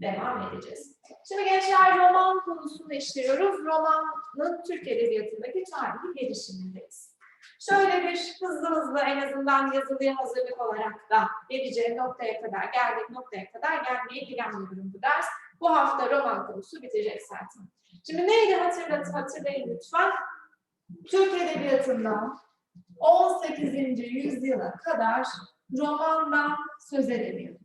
devam edeceğiz. Şimdi gençler roman konusunu işliyoruz. Romanın Türk Edebiyatı'ndaki tarihi gelişimindeyiz. Şöyle bir hızlı hızlı en azından yazılıya hazırlık olarak da geleceğim noktaya kadar, geldik noktaya kadar gelmeyi planlıyorum bu ders. Bu hafta roman konusu bitecek zaten. Şimdi neydi hatırlat, hatırlayın lütfen. Türk Edebiyatı'nda 18. yüzyıla kadar romandan söz ediliyor.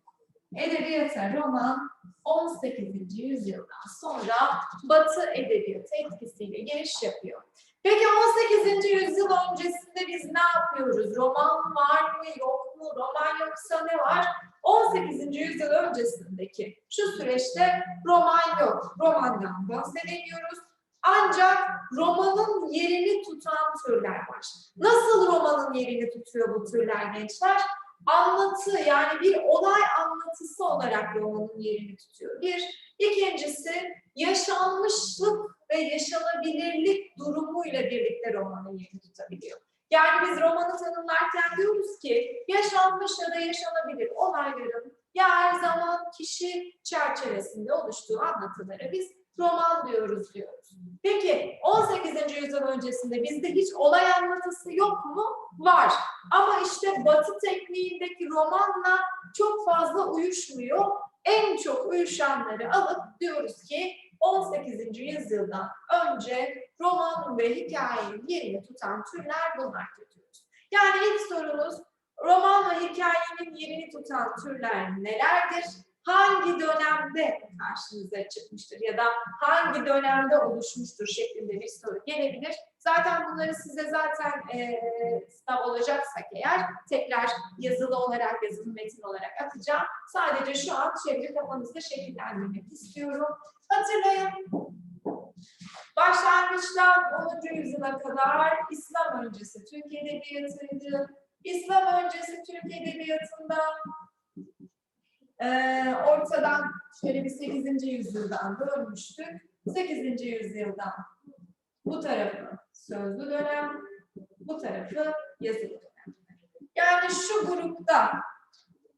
Edebiyata roman 18. yüzyıldan sonra Batı edebiyatı etkisiyle giriş yapıyor. Peki 18. yüzyıl öncesinde biz ne yapıyoruz? Roman var mı yok mu? Roman yoksa ne var? 18. yüzyıl öncesindeki şu süreçte roman yok. Romandan bahsedemiyoruz. Ancak romanın yerini tutan türler var. Nasıl romanın yerini tutuyor bu türler gençler? Anlatı yani bir olay anlatısı olarak romanın yerini tutuyor. Bir. İkincisi yaşanmışlık ve yaşanabilirlik durumuyla birlikte romanın yerini tutabiliyor. Yani biz romanı tanımlarken diyoruz ki yaşanmış ya da yaşanabilir olayların yer, zaman, kişi çerçevesinde oluştuğu anlatılara biz roman diyoruz diyoruz. Peki 18. yüzyıl öncesinde bizde hiç olay anlatısı yok mu? Var. Ama işte Batı tekniğindeki romanla çok fazla uyuşmuyor. En çok uyuşanları alıp diyoruz ki 18. yüzyıldan önce roman ve hikayenin yerini tutan türler bunlar diyoruz. Yani ilk sorunuz roman ve hikayenin yerini tutan türler nelerdir? Hangi dönemde karşınıza çıkmıştır ya da hangi dönemde oluşmuştur şeklinde bir soru gelebilir. Zaten bunları size zaten e, sınav olacaksak eğer tekrar yazılı olarak, yazılı metin olarak atacağım. Sadece şu an çeviri kafanızda şekillendirmek istiyorum. Hatırlayın. Başlangıçtan 10. yüzyıla kadar İslam öncesi Türk Edebiyatı'ydı. İslam öncesi Türk Edebiyatı'nda ee, ortadan şöyle bir 8. yüzyıldan bölmüştük. 8. yüzyıldan bu tarafı sözlü dönem, bu tarafı yazılı dönem. Yani şu grupta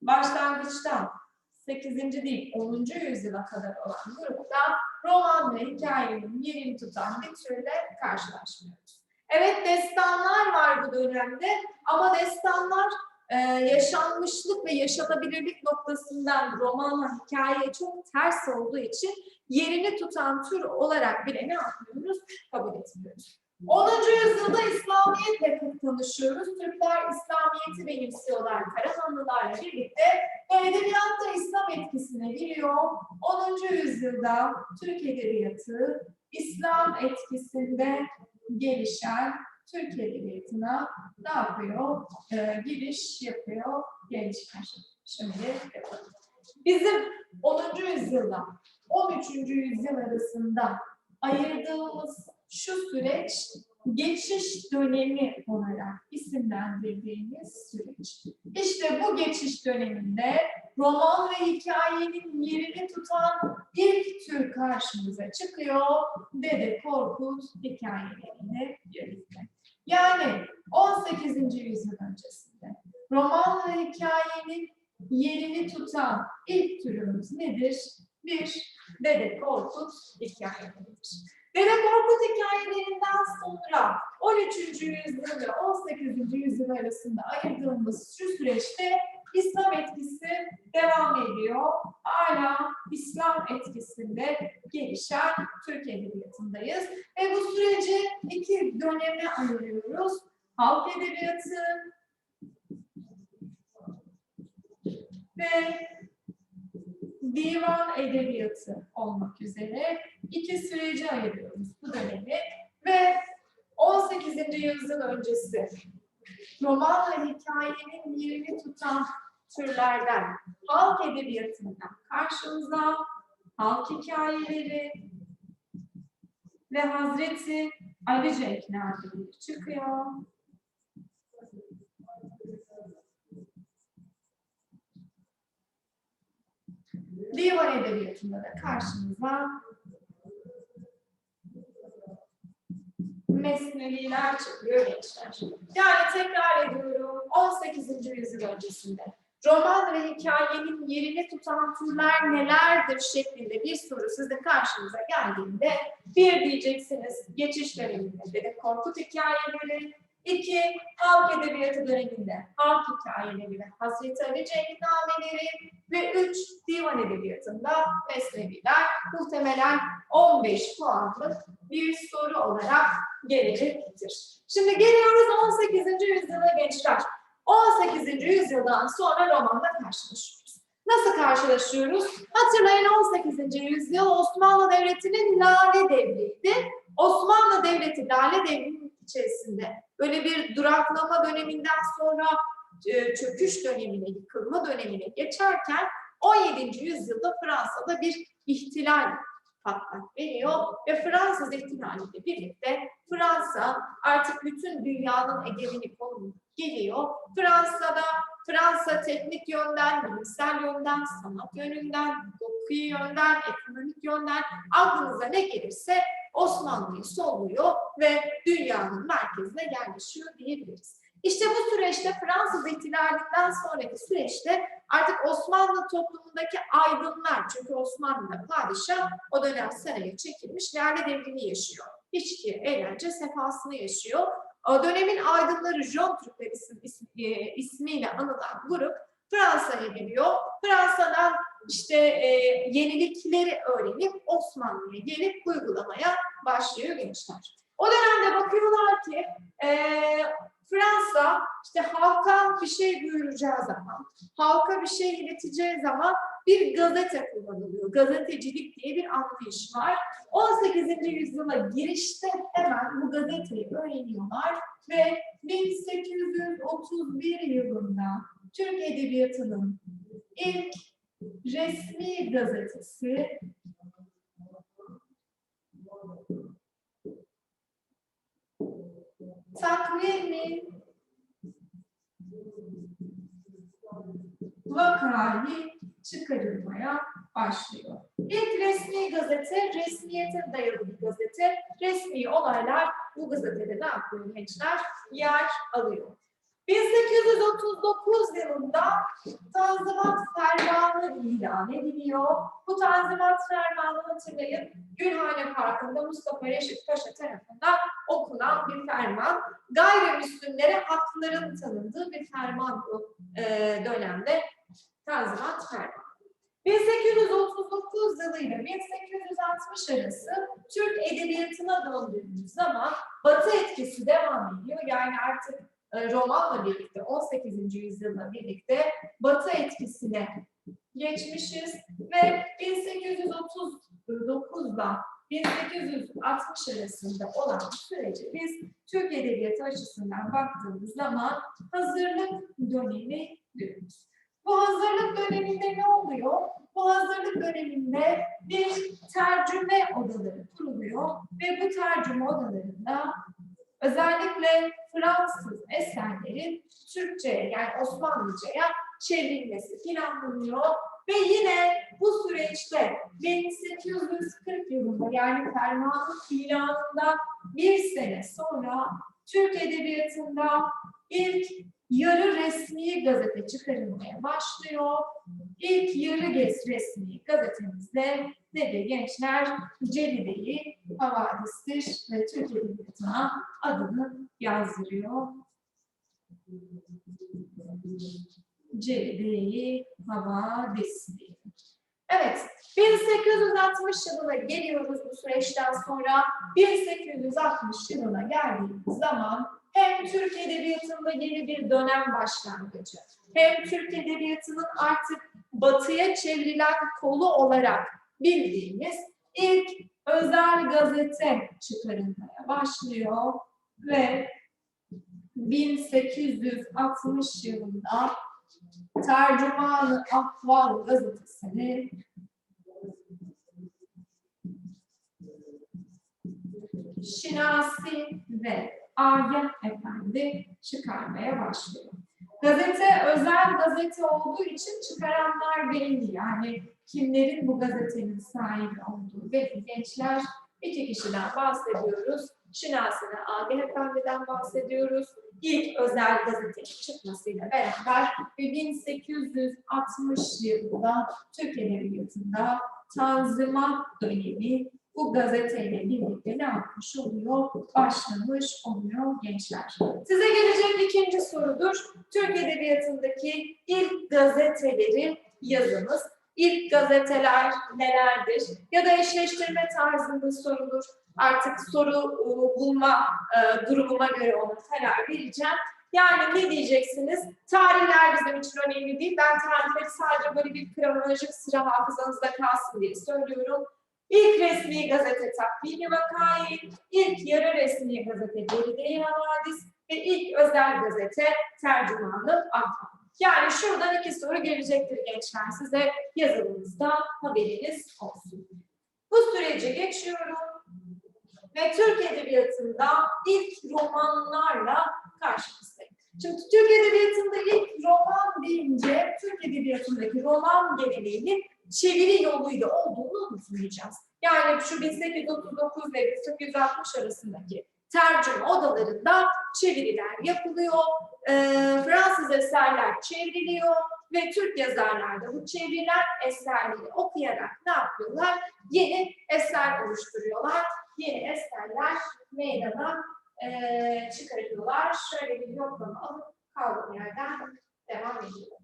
başlangıçtan 8. değil 10. yüzyıla kadar olan grupta roman ve hikayenin yerini tutan bir türle karşılaşmıyoruz. Evet destanlar var bu dönemde ama destanlar ee, yaşanmışlık ve yaşanabilirlik noktasından romanla hikayeye çok ters olduğu için yerini tutan tür olarak bile ne yapmıyoruz? Kabul etmiyoruz. 10. yüzyılda İslamiyetle tanışıyoruz. Türkler İslamiyet'i benimsiyorlar Karahanlılarla birlikte ve edebiyatta İslam etkisine giriyor. 10. yüzyılda Türk edebiyatı İslam etkisinde gelişen Türk Edebiyatı'na ne yapıyor? Ee, giriş yapıyor gençler. Şimdi yapalım. Bizim 10. yüzyılda 13. yüzyıl arasında ayırdığımız şu süreç geçiş dönemi olarak isimlendirdiğimiz süreç. İşte bu geçiş döneminde roman ve hikayenin yerini tutan ilk tür karşımıza çıkıyor. Dede Korkut hikayeleriyle birlikte. Yani 18. yüzyıl öncesinde roman ve hikayenin yerini tutan ilk türümüz nedir? Bir, Dede Korkut hikayeleridir. Dede Korkut hikayelerinden sonra 13. yüzyıl ve 18. yüzyıl arasında ayırdığımız şu süreçte İslam etkisi devam ediyor. Hala İslam etkisinde gelişen Türk Edebiyatı'ndayız. Ve bu süreci iki döneme ayırıyoruz. Halk Edebiyatı ve divan edebiyatı olmak üzere iki süreci ayırıyoruz bu dönemi ve 18. yüzyıl öncesi roman ve hikayenin yerini tutan türlerden halk edebiyatından karşımıza halk hikayeleri ve Hazreti Ali Cenk çıkıyor. Divan edebiyatında da karşımıza mesneviler çıkıyor gençler. Yani tekrar ediyorum 18. yüzyıl öncesinde roman ve hikayenin yerini tutan türler nelerdir şeklinde bir soru sizin karşınıza geldiğinde bir diyeceksiniz geçiş döneminde Dedek Korkut hikayeleri, iki halk edebiyatı döneminde halk hikayeleri ve Hazreti Ali Cengiz ve üç divan edebiyatında mesneviler muhtemelen 15 puanlık bir soru olarak gelecektir. Şimdi geliyoruz 18. yüzyıla gençler. 18. yüzyıldan sonra romanla karşılaşıyoruz. Nasıl karşılaşıyoruz? Hatırlayın 18. yüzyıl Osmanlı Devleti'nin Lale Devri'ydi. Osmanlı Devleti Lale Devri'nin içerisinde böyle bir duraklama döneminden sonra e, çöküş dönemine, yıkılma dönemine geçerken 17. yüzyılda Fransa'da bir ihtilal patlak veriyor ve Fransız ihtilaliyle birlikte Fransa artık bütün dünyanın egemenlik konumuna geliyor. Fransa'da Fransa teknik yönden, bilimsel yönden, sanat yönünden, hukuki yönden, ekonomik yönden aklınıza ne gelirse Osmanlı'yı solluyor ve dünyanın merkezine yerleşiyor diyebiliriz. İşte bu süreçte Fransız ihtilalinden sonraki süreçte artık Osmanlı toplumundaki aydınlar, çünkü Osmanlı'da padişah o dönem saraya çekilmiş, lale devrini yaşıyor. İçki, eğlence, sefasını yaşıyor. O dönemin aydınları Jön Türkler isim, e, ismiyle anılan grup Fransa'ya geliyor. Fransa'dan işte e, yenilikleri öğrenip Osmanlı'ya gelip uygulamaya başlıyor gençler. O dönemde bakıyorlar ki e, halka bir şey duyuracağı zaman, halka bir şey ileteceği zaman bir gazete kullanılıyor. Gazetecilik diye bir anlayış var. 18. yüzyıla girişte hemen bu gazeteyi öğreniyorlar ve 1831 yılında Türk Edebiyatı'nın ilk resmi gazetesi takvimi vakayı çıkarılmaya başlıyor. İlk resmi gazete, resmiyete dayalı bir gazete. Resmi olaylar bu gazetede ne yapıyor gençler? Yer alıyor. 1839 yılında Tanzimat Fermanı ilan ediliyor. Bu Tanzimat Fermanı hatırlayın Gülhane Parkı'nda Mustafa Reşit Paşa tarafından okunan bir ferman. Gayrimüslimlere hakların tanındığı bir ferman bu e, dönemde Tanzimat Fermanı. 1839 yılıyla 1860 arası Türk edebiyatına döndüğümüz zaman Batı etkisi devam ediyor. Yani artık romanla birlikte 18. yüzyılla birlikte Batı etkisine geçmişiz ve 1839'da 1860 arasında olan süreci biz Türk Edebiyatı açısından baktığımız zaman hazırlık dönemi diyoruz. Bu hazırlık döneminde ne oluyor? Bu hazırlık döneminde bir tercüme odaları kuruluyor ve bu tercüme odalarında özellikle Fransız eserlerin Türkçe'ye yani Osmanlıca'ya çevrilmesi planlanıyor ve yine bu süreçte 1840 yılında yani fermanın ilanından bir sene sonra Türk Edebiyatı'nda ilk yarı resmi gazete çıkarılmaya başlıyor. İlk yarı gez resmi gazetemizde nedir gençler? Celide'yi havadistir ve Türk Edebiyatı'na adını yazdırıyor. Celide'yi havadistir. Evet, 1860 yılına geliyoruz bu süreçten sonra. 1860 yılına geldiğimiz zaman hem Türk Edebiyatı'nda yeni bir dönem başlangıcı, hem Türk Edebiyatı'nın artık batıya çevrilen kolu olarak bildiğimiz ilk özel gazete çıkarılmaya başlıyor ve 1860 yılında Tercüman-ı Ahval gazetesini Şinasi ve Arya Efendi çıkarmaya başlıyor. Gazete özel gazete olduğu için çıkaranlar belli. Yani kimlerin bu gazetenin sahibi olduğu belli. Gençler iki kişiden bahsediyoruz. Şinasi ve Agi Efendi'den bahsediyoruz. İlk özel gazetenin çıkmasıyla beraber ve 1860 yılında Türk Edebiyatı'nda Tanzimat dönemi bu gazeteyle birlikte ne yapmış oluyor? Başlamış oluyor gençler. Size gelecek ikinci sorudur. Türk Edebiyatı'ndaki ilk gazeteleri yazınız. İlk gazeteler nelerdir? Ya da eşleştirme tarzında sorulur. Artık soru e, bulma e, durumuma göre ona karar vereceğim. Yani ne diyeceksiniz? Tarihler bizim için önemli değil. Ben tarihleri sadece böyle bir kronolojik sıra hafızanızda kalsın diye söylüyorum. İlk resmi gazete Takvimi Vakayı, ilk yarı resmi gazete Beride Havadis ve ilk özel gazete Tercümanı Ahmet. Yani şuradan iki soru gelecektir gençler size yazılımızda haberiniz olsun. Bu süreci geçiyorum ve Türk Edebiyatı'nda ilk romanlarla karşınızdayım. Şimdi Türk Edebiyatı'nda ilk roman deyince Türk Edebiyatı'ndaki roman geleneğinin çeviri yoluyla olduğunu unutmayacağız. Yani şu 1839 ve 1860 arasındaki tercüme odalarında çeviriler yapılıyor, e, Fransız eserler çevriliyor ve Türk yazarlar da bu çevrilen eserleri okuyarak ne yapıyorlar? Yeni eser oluşturuyorlar. Yeni eserler meydana e, çıkarıyorlar. Şöyle bir yoklama alıp kaldığım yerden devam ediyorum.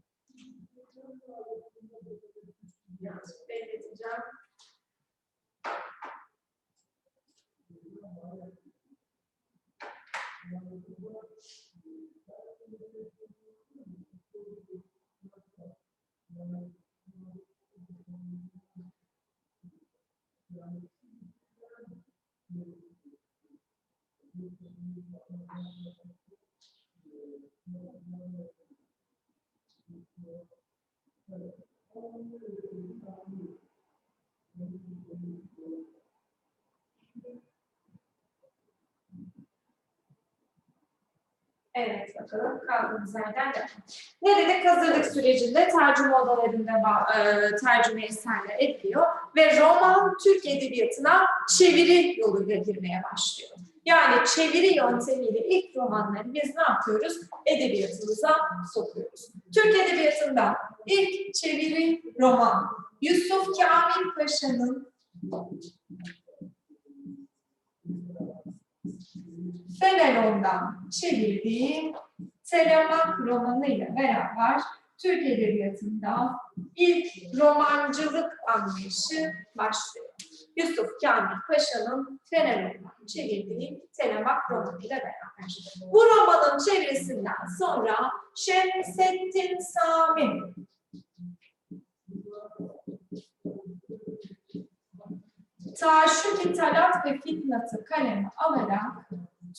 bien super étudiant. Thank you. Bakalım kaldığımız yerden devam. Ne dedik? Hazırlık sürecinde tercüme odalarında e, tercüme eserler ediliyor ve roman Türk Edebiyatı'na çeviri yoluyla girmeye başlıyor. Yani çeviri yöntemiyle ilk romanları biz ne yapıyoruz? Edebiyatımıza sokuyoruz. Türk Edebiyatı'nda ilk çeviri roman Yusuf Kamil Paşa'nın Fenelon'dan çevirdiği Telemak romanı ile beraber Türk Edebiyatı'nda ilk romancılık anlayışı başlıyor. Yusuf Kamil Paşa'nın Fenelon'dan çevirdiği Telemak romanı ile beraber. Bu romanın çevirisinden sonra Şemsettin Sami Taşuk-i Talat ve Fitnat'ı kaleme alarak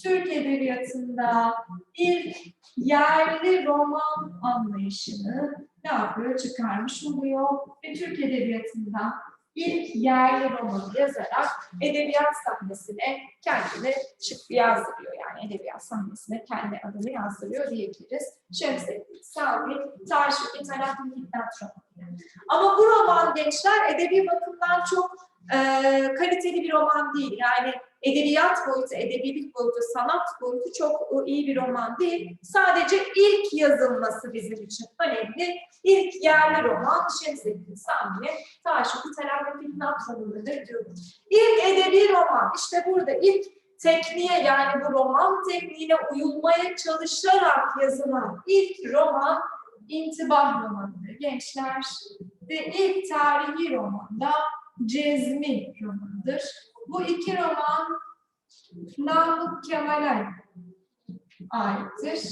Türk Edebiyatı'nda ilk yerli roman anlayışını ne yapıyor? Çıkarmış oluyor ve Türk Edebiyatı'nda ilk yerli romanı yazarak edebiyat sahnesine kendini çık yazdırıyor. Yani edebiyat sahnesine kendi adını yazdırıyor diyebiliriz. Şemsettin Sami, Taşuk-i Talat ve Fitnat romanı. Ama bu roman gençler edebi bakımdan çok e, kaliteli bir roman değil. Yani edebiyat boyutu, edebilik boyutu, sanat boyutu çok iyi bir roman değil. Sadece ilk yazılması bizim için önemli. İlk yerli roman Şemsettin Talat ve Fitnat romanıdır diyorum. İlk edebi roman, işte burada ilk tekniğe yani bu roman tekniğine uyulmaya çalışarak yazılan ilk roman İntibah romanıdır gençler. Ve ilk tarihi romanda Cezmi romanıdır. Bu iki roman Namık Kemal'e aittir.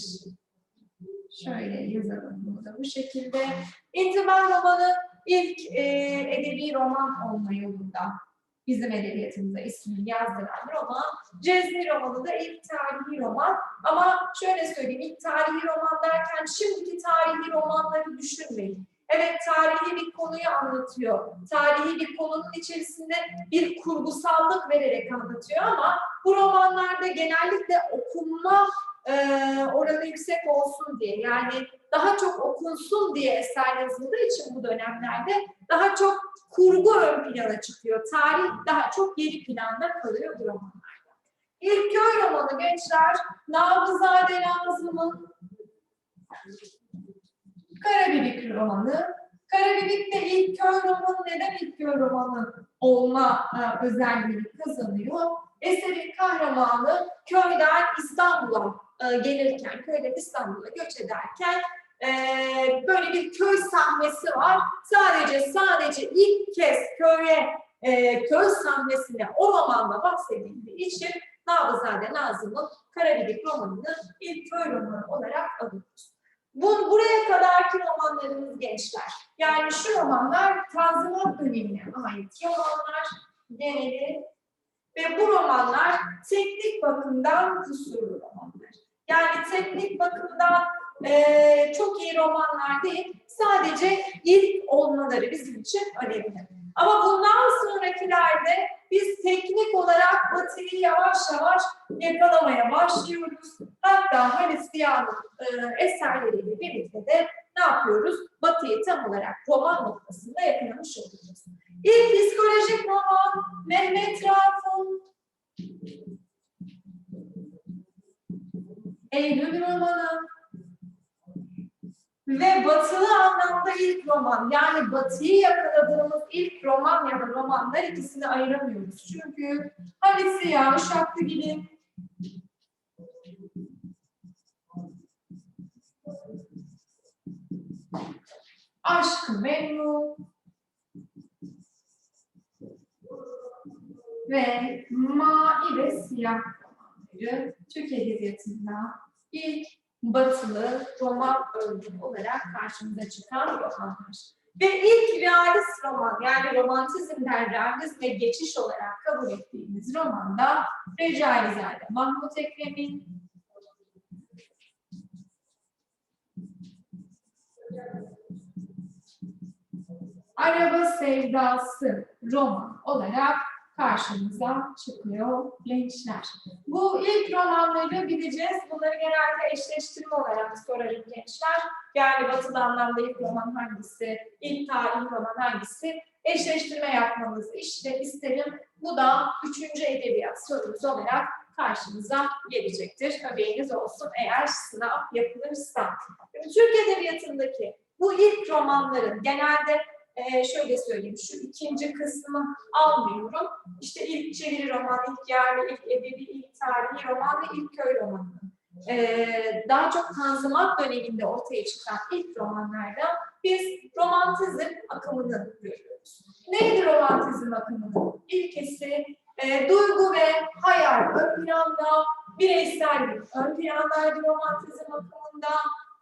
Şöyle yazalım burada bu şekilde. İntibah romanı ilk e, edebi roman olma yolunda bizim edebiyatımıza ismini yazdıran roman. Cezmi romanı da ilk tarihi roman. Ama şöyle söyleyeyim, ilk tarihi roman derken şimdiki tarihi romanları düşünmeyin. Evet tarihi bir konuyu anlatıyor. Tarihi bir konunun içerisinde bir kurgusallık vererek anlatıyor ama bu romanlarda genellikle okunma e, oranı yüksek olsun diye yani daha çok okunsun diye eser yazıldığı için bu dönemlerde daha çok kurgu ön plana çıkıyor. Tarih daha çok geri planda kalıyor bu romanlarda. İlk köy romanı gençler Nabızade Nazım'ın Karabibik romanı. Karabibik de ilk köy romanı neden ilk köy romanı olma e, özelliğini kazanıyor? Eserin kahramanı köyden İstanbul'a e, gelirken, köyden İstanbul'a göç ederken e, böyle bir köy sahnesi var. Sadece sadece ilk kez köye, e, köy sahnesine o romanda bahsedildiği için Nabızade Nazım'ın Karabibik romanını ilk köy romanı olarak alıyoruz. Bu, buraya kadarki romanlarımız gençler. Yani şu romanlar Tanzimat dönemine ait romanlar geneli ve bu romanlar teknik bakımdan kusurlu romanlar. Yani teknik bakımdan eee, çok iyi romanlar değil, sadece ilk olmaları bizim için önemli. Ama bundan sonrakilerde biz teknik olarak Batı'yı yavaş yavaş yakalamaya başlıyoruz. Hatta Halis Ziya'nın e, eserleriyle birlikte de ne yapıyoruz? Batı'yı tam olarak roman noktasında yakalamış oluyoruz. İlk psikolojik roman Mehmet Rauf'un Eylül romanı ve batılı anlamda ilk roman. Yani batıyı yakaladığımız ilk roman ya da romanlar ikisini ayıramıyoruz. Çünkü Halis Ziya, Uşaklıgil'in Aşk-ı Memnu ve Ma'i ve Siyah romanları Türk Edebiyatı'nda ilk batılı roman örneği olarak karşımıza çıkan romanlar. Ve ilk realist roman yani romantizmden realizme geçiş olarak kabul ettiğimiz romanda Recaizade Mahmut Ekrem'in Araba Sevdası roman olarak karşımıza çıkıyor gençler. Bu ilk romanları bileceğiz. Bunları genelde eşleştirme olarak sorarım gençler. Yani batılı anlamda ilk roman hangisi, ilk tarihi roman hangisi? Eşleştirme yapmanızı işte isterim. Bu da üçüncü edebiyat sorumuz olarak karşımıza gelecektir. Haberiniz olsun eğer sınav yapılırsa. Türk Edebiyatı'ndaki bu ilk romanların genelde e, şöyle söyleyeyim, şu ikinci kısmı almıyorum. İşte ilk çeviri roman, ilk yerli, ilk edebi, ilk tarihi roman ve ilk köy romanı. E, daha çok Tanzimat döneminde ortaya çıkan ilk romanlarda biz romantizm akımını görüyoruz. Neydi romantizm akımı? İlkesi e, duygu ve hayal ön planda, bireysellik ön plandaydı romantizm akımında,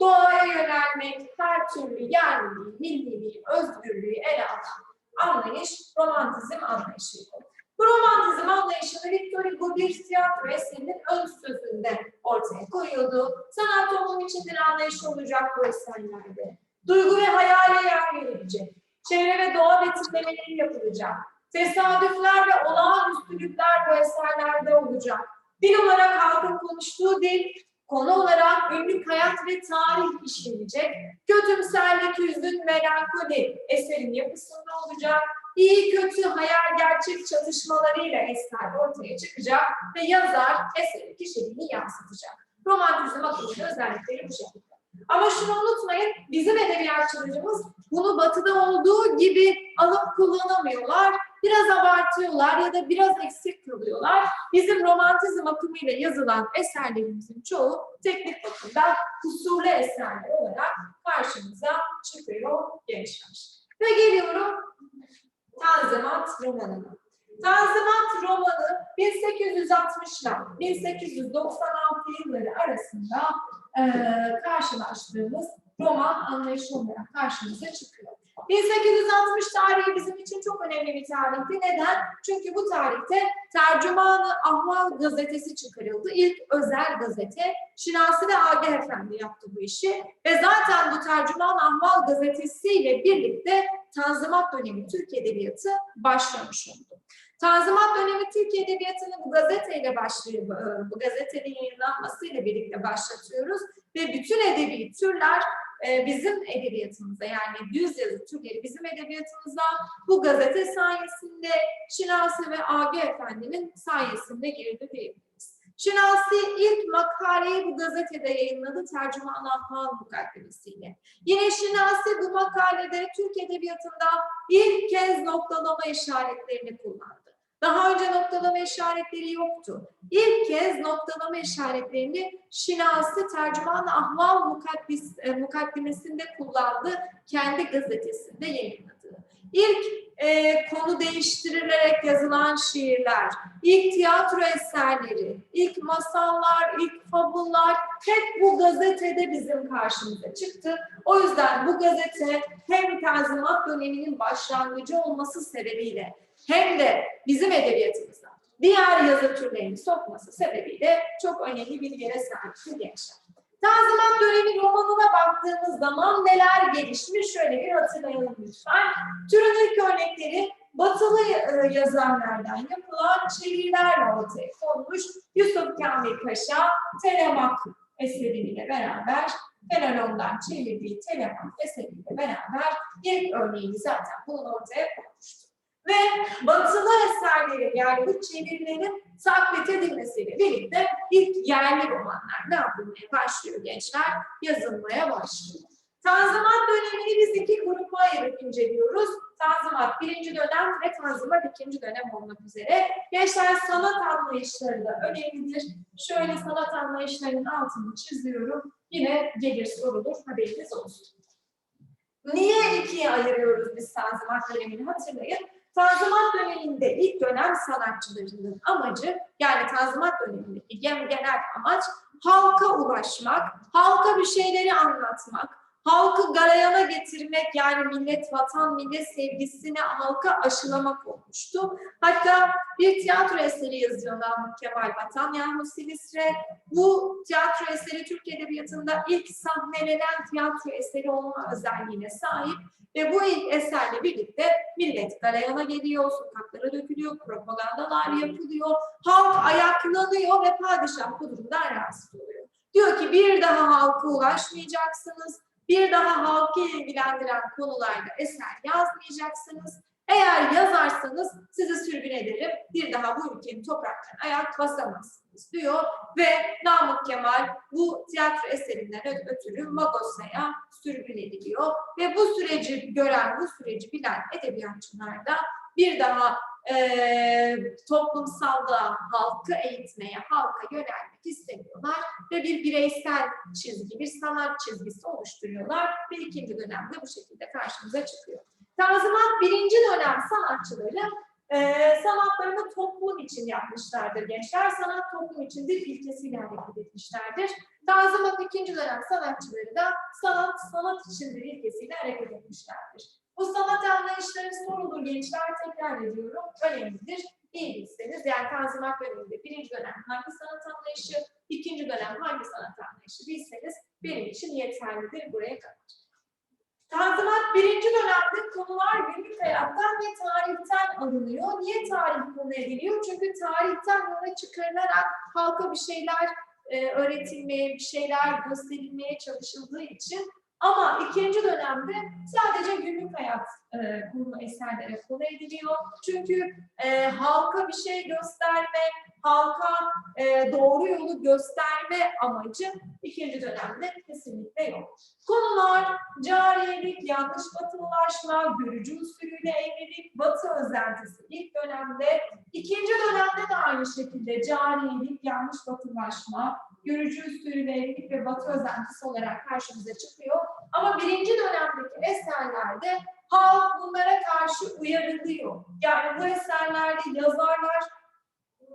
doğaya yönelmek, her türlü yerliliği, milliliği, özgürlüğü ele alan anlayış romantizm anlayışıydı. Bu romantizm anlayışını Victor Hugo bir tiyatro eserinin ön sözünde ortaya koyuyordu. Sanat toplum içindir anlayış olacak bu eserlerde. Duygu ve hayale yer verilecek. Çevre ve doğa betimlemeleri yapılacak. Tesadüfler ve olağanüstülükler bu eserlerde olacak. Dil olarak halkın konuştuğu dil, konu olarak günlük hayat ve tarih işlenecek. Kötümserlik, hüzün, melankoli eserin yapısında olacak. İyi, kötü, hayal, gerçek çatışmalarıyla eser ortaya çıkacak ve yazar eserin kişiliğini yansıtacak. Romantizm akımının özellikleri bu şekilde. Ama şunu unutmayın, bizim edebiyatçılarımız bunu batıda olduğu gibi alıp kullanamıyorlar. Biraz abartıyorlar ya da biraz eksik kılıyorlar. Bizim romantizm akımıyla yazılan eserlerimizin çoğu teknik bakımdan kusurlu eserler olarak karşımıza çıkıyor gençler. Ve geliyorum Tanzimat romanına. Tanzimat romanı 1860 ile 1896 yılları arasında eee karşılaştığımız roman anlayışı olarak karşımıza çıkıyor. 1860 tarihi bizim için çok önemli bir tarihti. Neden? Çünkü bu tarihte Tercümanı Ahval gazetesi çıkarıldı. İlk özel gazete. Şinasi ve Agah Efendi yaptı bu işi. Ve zaten bu Tercüman Ahval gazetesiyle birlikte Tanzimat dönemi Türk Edebiyatı başlamış oldu. Tanzimat dönemi Türk Edebiyatı'nı bu gazeteyle başlıyor, bu gazetenin yayınlanmasıyla birlikte başlatıyoruz ve bütün edebi türler e, bizim edebiyatımıza yani düz yazı türleri bizim edebiyatımıza bu gazete sayesinde Şinasi ve Agi Efendi'nin sayesinde girdi diyebiliriz. Şinasi ilk makaleyi bu gazetede yayınladı tercüman Ahval mukaddemesiyle. Yine Şinasi bu makalede Türk Edebiyatı'nda ilk kez noktalama işaretlerini kullandı. Daha önce noktalama işaretleri yoktu. İlk kez noktalama işaretlerini Şinasi tercüman Ahval mukaddis, e, mukaddemesinde kullandı, kendi gazetesinde yayınladığı. İlk e, konu değiştirilerek yazılan şiirler, ilk tiyatro eserleri, ilk masallar, ilk fabullar hep bu gazetede bizim karşımıza çıktı. O yüzden bu gazete hem Tanzimat döneminin başlangıcı olması sebebiyle hem de bizim edebiyatımıza diğer yazı türlerini sokması sebebiyle çok önemli bir yere sahiptir gençler. Tanzimat dönemi romanına baktığımız zaman neler gelişmiş şöyle bir hatırlayalım lütfen. Türün ilk örnekleri batılı e, yazarlardan yapılan çevirilerle ortaya konmuş. Yusuf Kamil Paşa, Telemak eseriyle beraber Fenelon'dan çevirdiği Telemak eseriyle beraber ilk örneğini zaten bunun ortaya koymuştu. Ve batılı eserleri yani bu çevirilerin taklit edilmesiyle birlikte ilk yerli romanlar ne yapılmaya başlıyor gençler? Yazılmaya başlıyor. Tanzimat dönemini biz iki grupa ayırıp inceliyoruz. Tanzimat birinci dönem ve Tanzimat ikinci dönem olmak üzere. Gençler sanat anlayışları da önemlidir. Şöyle sanat anlayışlarının altını çiziyorum. Yine gelir sorulur haberiniz olsun. Niye ikiye ayırıyoruz biz Tanzimat dönemini hatırlayın. Tanzimat döneminde ilk dönem sanatçılarının amacı yani Tanzimat dönemindeki genel amaç halka ulaşmak, halka bir şeyleri anlatmak, halkı galeyana getirmek yani millet, vatan, millet sevgisini halka aşılamak olmuştu. Hatta bir tiyatro eseri yazıyor Namık Kemal Vatan Yahut Silistre. Bu tiyatro eseri Türk Edebiyatı'nda ilk sahnelenen tiyatro eseri olma özelliğine sahip. Ve bu ilk eserle birlikte millet galeyana geliyor, sokaklara dökülüyor, propagandalar yapılıyor, halk ayaklanıyor ve padişah bu durumdan rahatsız oluyor. Diyor ki bir daha halka ulaşmayacaksınız, bir daha halkı ilgilendiren konularda eser yazmayacaksınız. Eğer yazarsanız sizi sürgün ederim, bir daha bu ülkenin topraklarına ayak basamazsınız diyor. Ve Namık Kemal bu tiyatro eserinden ötürü Magosa'ya sürgün ediliyor. Ve bu süreci gören, bu süreci bilen edebiyatçılar da bir daha eee toplumsalda halkı eğitmeye, halka yönelmek istemiyorlar ve bir bireysel çizgi, bir sanat çizgisi oluşturuyorlar ve ikinci dönemde bu şekilde karşımıza çıkıyor. Tanzimat birinci dönem sanatçıları eee sanatlarını toplum için yapmışlardır gençler. Sanat toplum içindir ilkesiyle hareket etmişlerdir. Tanzimat ikinci dönem sanatçıları da sanat sanat içindir ilkesiyle hareket etmişlerdir. Bu sanat anlayışları sorulur gençler tekrar ediyorum. Önemlidir. İyi bilseniz yani Tanzimat döneminde birinci dönem hangi sanat anlayışı, ikinci dönem hangi sanat anlayışı bilseniz benim için yeterlidir buraya kadar. Tanzimat birinci dönemde konular günlük hayattan ve tarihten alınıyor. Niye tarih konu ediliyor? Çünkü tarihten yola çıkarılarak halka bir şeyler e, öğretilmeye, bir şeyler gösterilmeye çalışıldığı için ama ikinci dönemde sadece günlük hayat e, konu eserlere konu ediliyor. Çünkü e, halka bir şey gösterme, halka e, doğru yolu gösterme amacı ikinci dönemde kesinlikle yok. Konular cariyelik, yanlış batılılaşma, görücü usulüyle evlilik, batı özentisi ilk dönemde. ikinci dönemde de aynı şekilde cariyelik, yanlış batılılaşma, görücü usulüyle evlilik ve batı özentisi olarak karşımıza çıkıyor. Ama birinci dönemdeki eserlerde halk bunlara karşı uyarılıyor. Yani bu eserlerde yazarlar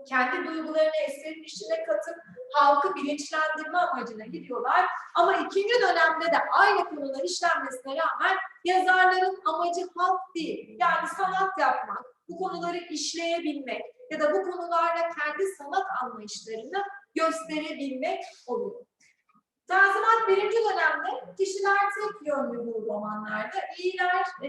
kendi duygularını eserin içine katıp halkı bilinçlendirme amacına gidiyorlar. Ama ikinci dönemde de aynı konular işlenmesine rağmen yazarların amacı halk değil. Yani sanat yapmak, bu konuları işleyebilmek ya da bu konularla kendi sanat anlayışlarını gösterebilmek oluyor. Tanzimat birinci dönemde kişiler tek yönlü bu romanlarda. İyiler e,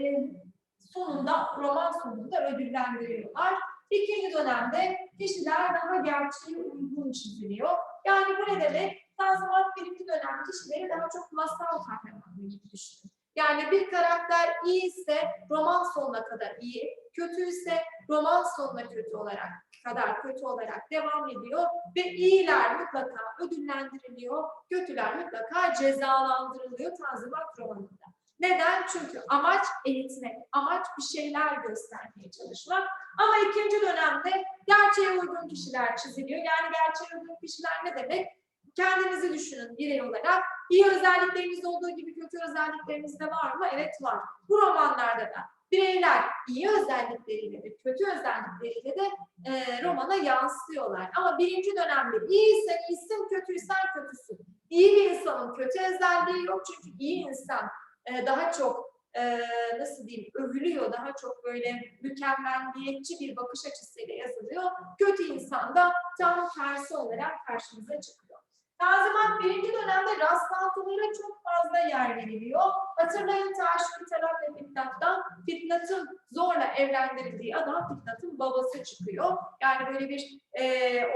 sonunda, roman sonunda ödüllendiriliyorlar. İkinci dönemde kişiler daha gerçeğe uygun çiziliyor. Yani bu ne demek? Tanzimat birinci dönem kişileri daha çok masal kahramanı gibi düşünün. Yani bir karakter iyi ise roman sonuna kadar iyi, kötü ise roman sonuna kötü olarak kadar kötü olarak devam ediyor ve iyiler mutlaka ödüllendiriliyor, kötüler mutlaka cezalandırılıyor Tanzimat romanında. Neden? Çünkü amaç eğitmek, amaç bir şeyler göstermeye çalışmak. Ama ikinci dönemde gerçeğe uygun kişiler çiziliyor. Yani gerçeğe uygun kişiler ne demek? Kendinizi düşünün birey olarak. İyi özellikleriniz olduğu gibi kötü özellikleriniz de var mı? Evet var. Bu romanlarda da bireyler iyi özellikleriyle ve kötü özellikleriyle de e, romana yansıyorlar. Ama birinci dönemde iyiysen iyisin, kötüysen kötüsün. İyi bir insanın kötü özelliği yok çünkü iyi insan e, daha çok e, nasıl diyeyim övülüyor, daha çok böyle mükemmelliyetçi bir bakış açısıyla yazılıyor. Kötü insan da tam tersi olarak karşımıza çıkıyor. Tanzimat birinci dönemde rastlantılara çok fazla yer veriliyor. Hatırlayın Taşri Talat ve Fitnat'tan Fitnat'ın zorla evlendirildiği adam Fitnat'ın babası çıkıyor. Yani böyle bir e,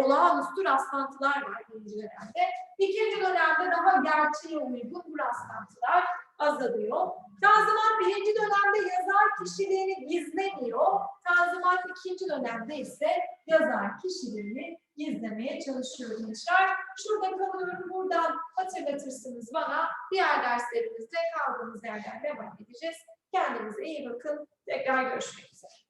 olağanüstü rastlantılar var birinci dönemde. İkinci dönemde daha gerçeğe uygun bu rastlantılar azalıyor. Tanzimat birinci dönemde yazar kişiliğini gizlemiyor. Tanzimat ikinci dönemde ise yazar kişiliğini gizlemeye çalışıyor gençler. Şurada kalıyorum, buradan hatırlatırsınız bana. Diğer derslerimizde kaldığımız yerden devam edeceğiz. Kendinize iyi bakın. Tekrar görüşmek üzere.